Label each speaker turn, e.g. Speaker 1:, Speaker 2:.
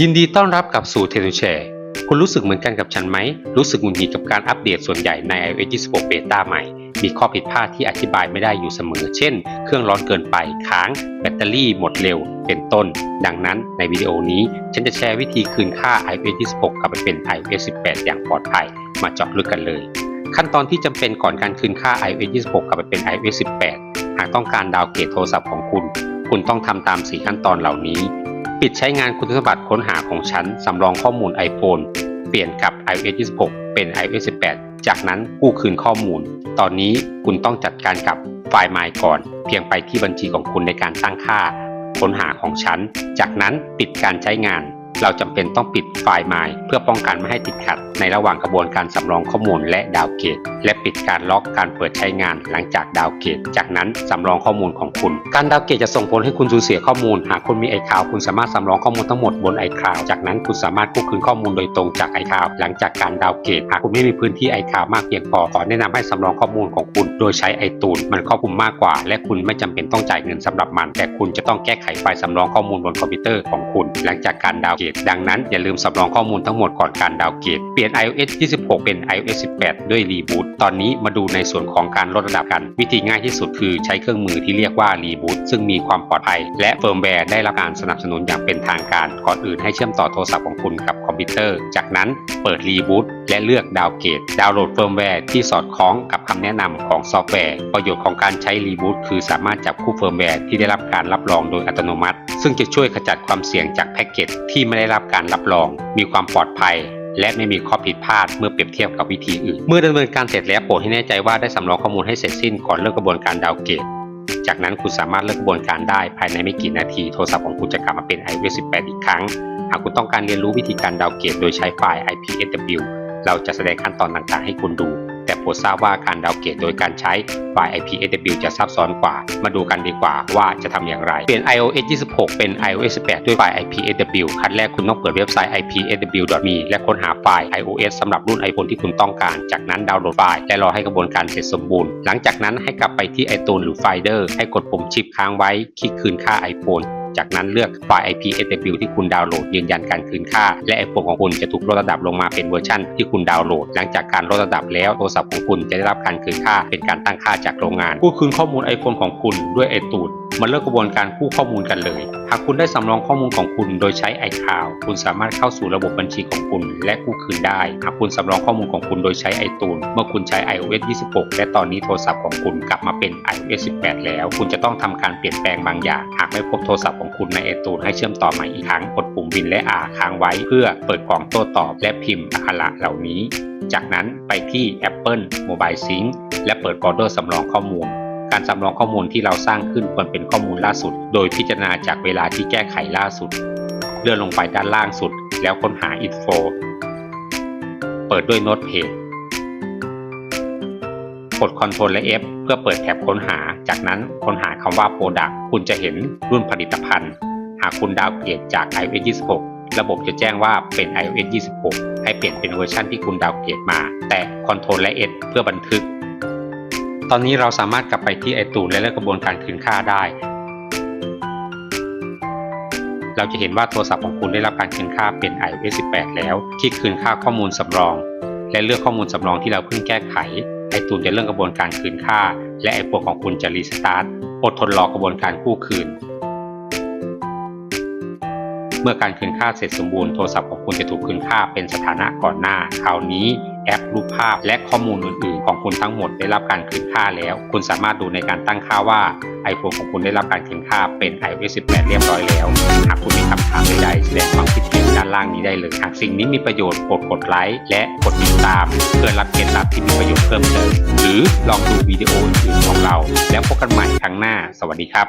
Speaker 1: ยินดีต้อนรับกับสู่เทนแชร์คุณรู้สึกเหมือนกันกับฉันไหม รู้สึกหงุดหงิดกับการอัปเดตส่วนใหญ่ใน iOS 26 Beta ใหม่ มีข้อผิดพลาดที่อธิบายไม่ได้อยู่เสมอ เช่น เครื่องร้อนเกินไปค้าง แบตเตอรี่หมดเร็ว เป็นต้น ดังนั้นในวิดีโอนี้ ฉันจะแชร์วิธีคืนค่า iOS 26กลับไปเป็น iOS 18 อย่างปลอดภัย มาเจาะลึกกันเลย ขั้นตอนที่จำเป็นก่อนการคืนค่า iOS 26กลับไปเป็น iOS 18 หากต้องการดาวเกรดโทรศัพท์ของคุณ คุณต้องทำตาม 4 ขั้นตอนเหล่านี้ ปิดใช้งานคุณสมบัติค้นหาของฉันสำรองข้อมูล iPhone เปลี่ยนกับ iOS 26 เป็น iOS 18 จากนั้นกู้คืนข้อมูล ตอนนี้คุณต้องจัดการกับไฟล์ My ก่อน เพียงไปที่บัญชีของคุณในการตั้งค่า ค้นหาของฉัน จากนั้นปิดการใช้งาน เราจำเป็นต้องปิดไฟล์ My เพื่อป้องกันไม่ให้ติดขัด ในระหว่างกระบวนการสำรองข้อมูลและดาวเกรดและปิดการล็อกการเปิดใช้งานหลังจากดาวเกรดจากนั้นสำรองข้อมูลของคุณ การดาวเกรดจะส่งผลให้คุณสูญเสียข้อมูล หากคุณมี iCloud คุณสามารถสำรองข้อมูลทั้งหมดบน iCloud จากนั้นคุณสามารถกู้คืนข้อมูลโดยตรงจาก iCloud หลังจากการดาวเกรดหากคุณไม่มีพื้นที่ iCloud มากเพียงพอขอแนะนำให้สำรองข้อมูลของคุณ โดยใช้ iTunes มันครอบคลุมมากกว่า และคุณไม่จำเป็นต้องจ่ายเงินสำหรับมัน แต่คุณจะต้องแก้ไขไฟล์สำรองข้อมูลบนคอมพิวเตอร์ของคุณ หลังจากการดาวเกดดังนั้นอย่าลืมสำรองข้อมูลทั้งหมดก่อนการดาวเกรดเปลี่ยน iOS 26 เป็น iOS 18 ด้วยรีบูตตอนนี้มาดูในส่วนของการลดระดับกัน วิธีง่ายที่สุดคือใช้เครื่องมือที่เรียกว่ารีบูตซึ่งมีความปลอดภัย และเฟิร์มแวร์ได้รับการสนับสนุนอย่างเป็นทางการ ก่อนอื่นให้เชื่อมต่อโทรศัพท์ของคุณกับคอมพิวเตอร์ จากนั้นเปิดรีบูตและเลือกดาวเกรดดาวน์โหลดเฟิร์มแวร์ที่สอดคล้องกับคำแนะนำของซอฟต์แวร์ ประโยชน์ของการใช้รีบูตคือสามารถจับคู่เฟิร์มแวร์ที่ได้รับการรับรองโดยอัตโนมัติ ซึ่งจะช่วยขจัดความเสี่ยงจากแพ็กเกจที่ไม่ได้รับการรับรอง มีความปลอดภัย และไม่มีข้อผิดพลาดเมื่อเปรียบเทียบกับวิธีอื่น เมื่อดำเนินการเสร็จแล้วโปรดให้แน่ใจว่าได้สำรองข้อมูลให้เสร็จสิ้นก่อนเริ่มกระบวนการดาวเกรดจากนั้นคุณสามารถเริ่มกระบวนการได้ภายในไม่กี่นาที โทรศัพท์ของคุณจะกลับมาเป็น iOS 18 อีกครั้ง หากคุณต้องการเรียนรู้วิธีการดาวเกรดโดยใช้ไฟล์ IPSW เราจะแสดงขั้นตอนต่างๆ ให้คุณดู แต่โปรดทราบว่าการดาวเกรดโดยการใช้ไฟล์ IPSW จะซับซ้อนกว่า มาดูกันดีกว่าว่าจะทำอย่างไร เปลี่ยน iOS 26 เป็น iOS 18 ด้วยไฟล์ IPSW ขั้นแรกคุณต้องเปิดเว็บไซต์ ipsw.me และค้นหาไฟล์ iOS สำหรับรุ่น iPhone ที่คุณต้องการ จากนั้นดาวน์โหลดไฟล์และรอให้กระบวนการเสร็จสมบูรณ์ หลังจากนั้นให้กลับไปที่ iTunes หรือ Finder ให้กดปุ่มชิปค้างไว้ คลิกคืนค่า iPhone จากนั้นเลือกไฟล์ IPSW ที่คุณดาวน์โหลดยืนยันการคืนค่า และไอโฟนของคุณจะถูกลดระดับลงมาเป็นเวอร์ชันที่คุณดาวน์โหลด หลังจากการลดระดับแล้วโทรศัพท์ของคุณจะได้รับการคืนค่าเป็นการตั้งค่าจากโรงงานกู้คืนข้อมูล iPhone ของคุณด้วยไอตูด มาเริ่มกระบวนการกู้ข้อมูลกันเลย หากคุณได้สำรองข้อมูลของคุณโดยใช้ iCloud คุณสามารถเข้าสู่ระบบบัญชีของคุณ และกู้คืนได้ หากคุณสำรองข้อมูลของคุณโดยใช้ iTunes เมื่อคุณใช้ iOS 26 และตอนนี้โทรศัพท์ของคุณกลับมาเป็น iOS 18 แล้ว คุณจะต้องทำการเปลี่ยนแปลงบางอย่าง หากไม่พบโทรศัพท์ของคุณใน iTunes ให้เชื่อมต่อใหม่อีกครั้ง กดปุ่มวินและ R ค้างไว้ เพื่อเปิดกล่องโต้ตอบ และพิมพ์อักขระเหล่านี้ จากนั้นไปที่ Apple Mobile Sync และเปิดโฟลเดอร์สำรองข้อมูล การสำรองข้อมูลที่เราสร้างขึ้นควรเป็นข้อมูลล่าสุด โดยพิจารณาจากเวลาที่แก้ไขล่าสุด เลื่อนลงไปด้านล่างสุด แล้วค้นหา info เปิดด้วยโน้ตเพจกด Ctrl และ F เพื่อเปิดแท็บค้นหา จากนั้นค้นหาคำว่า Product คุณจะเห็นรุ่นผลิตภัณฑ์ หากคุณดาวเกรดจาก iOS 26 ระบบจะแจ้งว่าเป็น iOS 26 ให้เปลี่ยนเป็นเวอร์ชันที่คุณดาวเกรดมา แต่ Ctrl และ S เพื่อบันทึก ตอนนี้เราสามารถกลับไปที่ iTunes และเริ่มกระบวนการคืนค่าได้ เราจะเห็นว่าโทรศัพท์ของคุณได้รับการคืนค่าเป็น iOS 18 แล้ว คลิกคืนค่าข้อมูลสำรอง และเลือกข้อมูลสำรองที่เราเพิ่งแก้ไข ไอตูนจะเริ่มกระบวนการคืนค่า และไอโฟนของคุณจะรีสตาร์ท อดทนรอกระบวนการกู้คืน เมื่อการคืนค่าเสร็จสมบูรณ์ โทรศัพท์ของคุณจะถูกคืนค่าเป็นสถานะก่อนหน้า คราวนี้ แอปรูปภาพ และข้อมูลอื่น ๆ ของคุณทั้งหมดได้รับการคืนค่าแล้ว คุณสามารถดูในการตั้งค่าว่า iPhone ของคุณได้รับการคืนค่าเป็น iOS 18 เรียบร้อยแล้ว หากคุณมีคำถามใดๆแสดงความคิดเห็นด้านล่างนี้ได้เลย หากสิ่งนี้มีประโยชน์โปรดกดไลค์และกดติดตาม เพื่อรับเคล็ดลับที่มีประโยชน์เพิ่มเติม หรือลองดูวิดีโออื่นๆของเรา แล้วพบกันใหม่ครั้งหน้า สวัสดีครับ